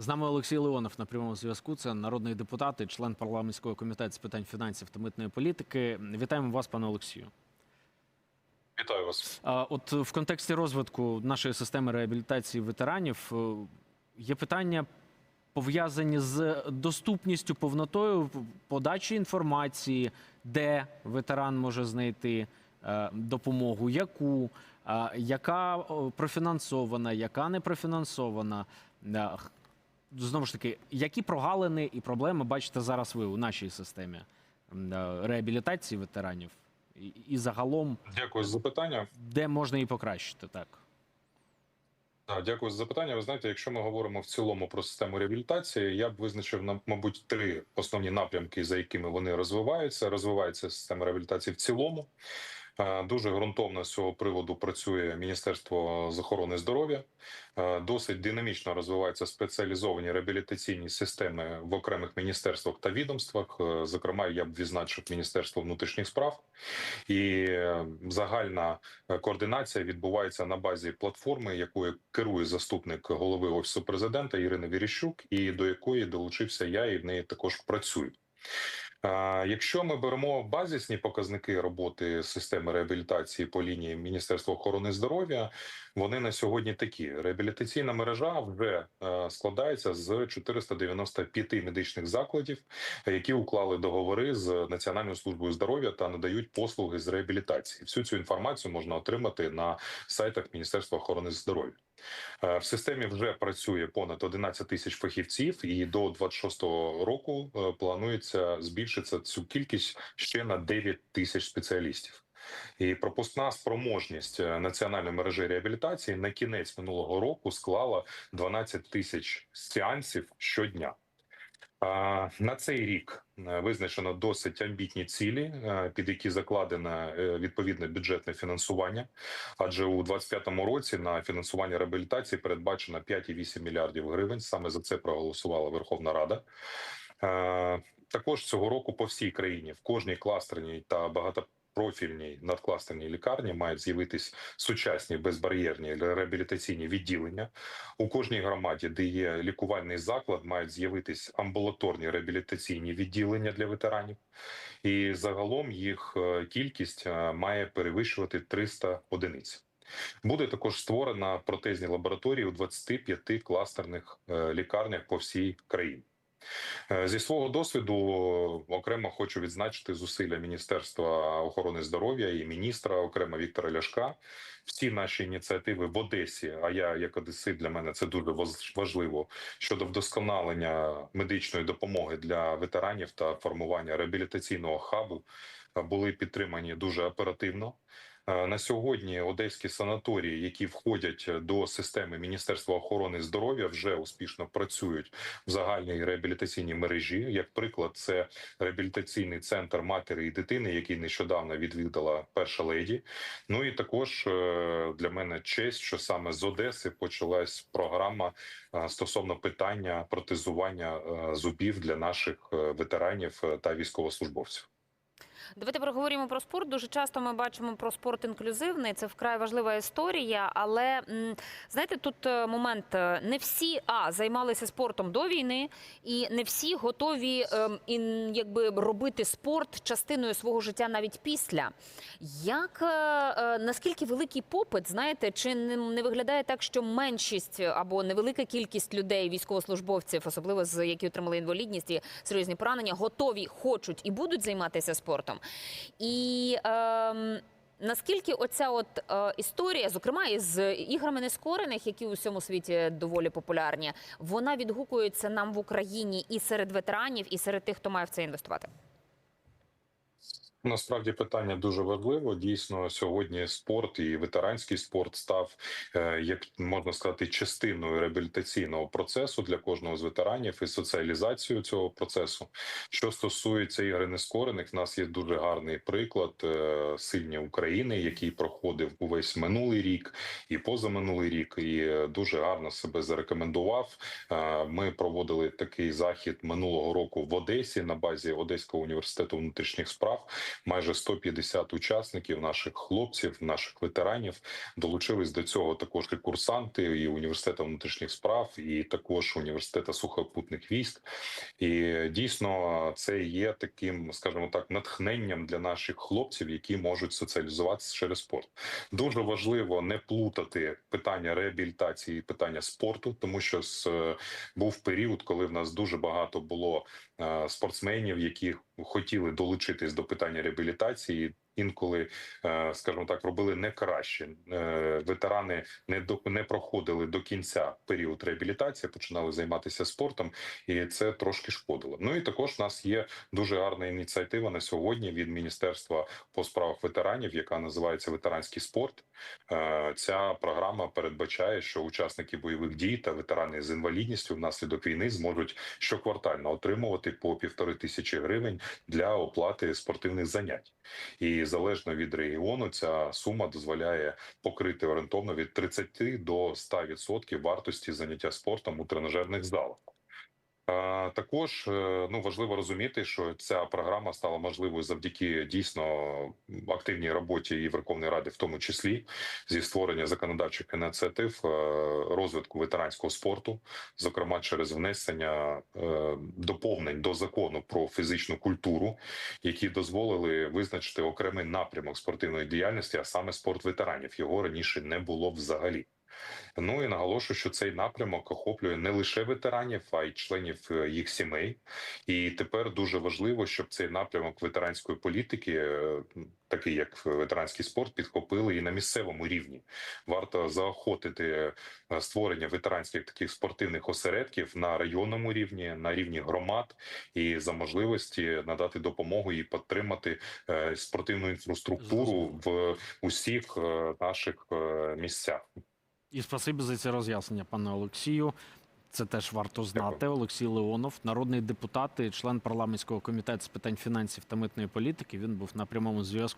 З нами Олексій Леонов на прямому зв'язку. Це народний депутат і член парламентського комітету з питань фінансів та митної політики. Вітаємо вас, пане Олексію. Вітаю вас. От в контексті розвитку нашої системи реабілітації ветеранів е, є питання пов'язані з доступністю, повнотою подачі інформації, де ветеран може знайти е, допомогу, яку, е, яка профінансована, яка не профінансована. Знову ж таки, які прогалини і проблеми бачите зараз ви у нашій системі е, реабілітації ветеранів? І, і загалом Дякую за запитання. де можна її покращити, так. Так, дякую за запитання. Ви знаєте, якщо ми говоримо в цілому про систему реабілітації, я б визначив на мабуть три основні напрямки, за якими вони розвиваються. Розвивається система реабілітації в цілому. Е, Дуже ґрунтовно з цього приводу працює Міністерство з охорони здоров'я. Е, Досить динамічно розвиваються спеціалізовані реабілітаційні системи в окремих міністерствах та відомствах. Е, Зокрема, я б відзначив Міністерство внутрішніх справ і загальна координація відбувається на базі платформи, якою керує заступник голови офісу президента Ірина Віріщук, і до якої долучився я, і в неї також працюю. Якщо ми беремо базисні показники роботи системи реабілітації по лінії Міністерства охорони здоров'я, вони на сьогодні такі: реабілітаційна мережа вже е, складається з 495 медичних закладів, які уклали договори з Національною службою здоров'я та надають послуги з реабілітації. Всю цю інформацію можна отримати на сайтах Міністерства охорони здоров'я. Е, В системі вже працює понад 11 тисяч фахівців, і до 26-го року е, планується збільшитися цю кількість ще на 9 тисяч спеціалістів. І пропускна спроможність е, національної мережі реабілітації на кінець минулого року склала 12 тисяч сеансів щодня. На цей рік е, визначено досить амбітні цілі, е, під які закладено е, відповідне бюджетне фінансування. Адже у 2025 році на фінансування реабілітації передбачено 5,8 мільярдів гривень. Саме за це проголосувала Верховна Рада. Також цього року по всій країні в кожній кластерній та багатопрофільній надкластерній лікарні мають з'явитись сучасні безбар'єрні реабілітаційні відділення. У кожній громаді, де є лікувальний заклад, мають з'явитись амбулаторні реабілітаційні відділення для ветеранів, і загалом їх е, кількість е, має перевищувати 300 одиниць. Буде також створена протезні лабораторії у 25 кластерних е, лікарнях по всій країні. Е, Зі свого досвіду окремо хочу відзначити зусилля Міністерства охорони здоров'я і міністра, окремо Віктора Ляшка. Всі наші ініціативи в Одесі. А я як одесит для мене це дуже важ- важливо щодо вдосконалення медичної допомоги для ветеранів та формування реабілітаційного хабу е, були підтримані дуже оперативно. Е, На сьогодні одеські санаторії, які входять до системи Міністерства охорони здоров'я, вже успішно працюють в загальній реабілітаційній мережі. Як приклад, це реабілітаційний центр матері і дитини, який нещодавно відвідала перша леді. Ну і також е, для мене честь, що саме з Одеси почалась програма е, стосовно питання протезування е, зубів для наших е, ветеранів е, та військовослужбовців. Давайте проговоримо про спорт. Дуже часто ми бачимо про спорт інклюзивний. Це вкрай важлива історія. Але знаєте, тут е, момент е, не всі а займалися спортом до війни, і не всі готові ем, ін, якби робити спорт частиною свого життя навіть після. Як е, наскільки великий попит, знаєте, чи не виглядає так, що меншість або невелика кількість людей, військовослужбовців, особливо з які отримали інвалідність і серйозні поранення, готові, хочуть і будуть займатися спортом? І ем, наскільки оця от е, історія, зокрема із іграми нескорених, які у всьому світі доволі популярні, вона відгукується нам в Україні і серед ветеранів, і серед тих, хто має в це інвестувати. Насправді питання дуже важливо. Дійсно, сьогодні спорт і ветеранський спорт став, е, як можна сказати, частиною реабілітаційного процесу для кожного з ветеранів і соціалізацією цього процесу. Що стосується ігри нескорених, в нас є дуже гарний приклад е, сильні України, який проходив увесь минулий рік і позаминулий рік, і е, дуже гарно себе зарекомендував. Ми проводили такий захід минулого року в Одесі на базі Одеського університету внутрішніх справ. Майже 150 учасників, наших хлопців, наших ветеранів. Долучились до цього також і курсанти, і університету внутрішніх справ, і також університету сухопутних військ. І дійсно це є таким, скажімо так, натхненням для наших хлопців, які можуть соціалізуватися через спорт. Дуже важливо не плутати питання реабілітації питання спорту, тому що з, е, був період, коли в нас дуже багато було е, спортсменів, які хотіли долучитись до питання реабілітації. Інколи, е, скажімо так, робили не краще. Е, Ветерани не до не проходили до кінця період реабілітації, починали займатися спортом, і це трошки шкодило. Ну і також в нас є дуже гарна ініціатива на сьогодні від міністерства по справах ветеранів, яка називається ветеранський спорт. Е, Ця програма передбачає, що учасники бойових дій та ветерани з інвалідністю внаслідок війни зможуть щоквартально отримувати по півтори тисячі гривень для оплати спортивних занять. І залежно від регіону, ця сума дозволяє покрити орієнтовно від 30 до 100% вартості заняття спортом у тренажерних залах. Е, Також е, ну важливо розуміти, що ця програма стала можливою завдяки дійсно активній роботі і Верховної Ради, в тому числі зі створення законодавчих ініціатив е, розвитку ветеранського спорту, зокрема через внесення доповнень до закону про фізичну культуру, які дозволили визначити окремий напрямок спортивної діяльності, а саме спорт ветеранів. Його раніше не було взагалі. Ну і наголошую, що цей напрямок охоплює не лише ветеранів, а й членів е, їх сімей. І тепер дуже важливо, щоб цей напрямок ветеранської політики, е, такий як ветеранський спорт, підхопили і на місцевому рівні. Варто заохотити е, створення ветеранських таких спортивних осередків на районному рівні, на рівні громад, і за можливості надати допомогу і підтримати е, спортивну інфраструктуру в усіх е, наших е, місцях. І спасибі за це роз'яснення, пане Олексію. Це теж варто знати. Олексій Леонов, народний депутат і член парламентського комітету з питань фінансів та митної політики. Він був на прямому зв'язку.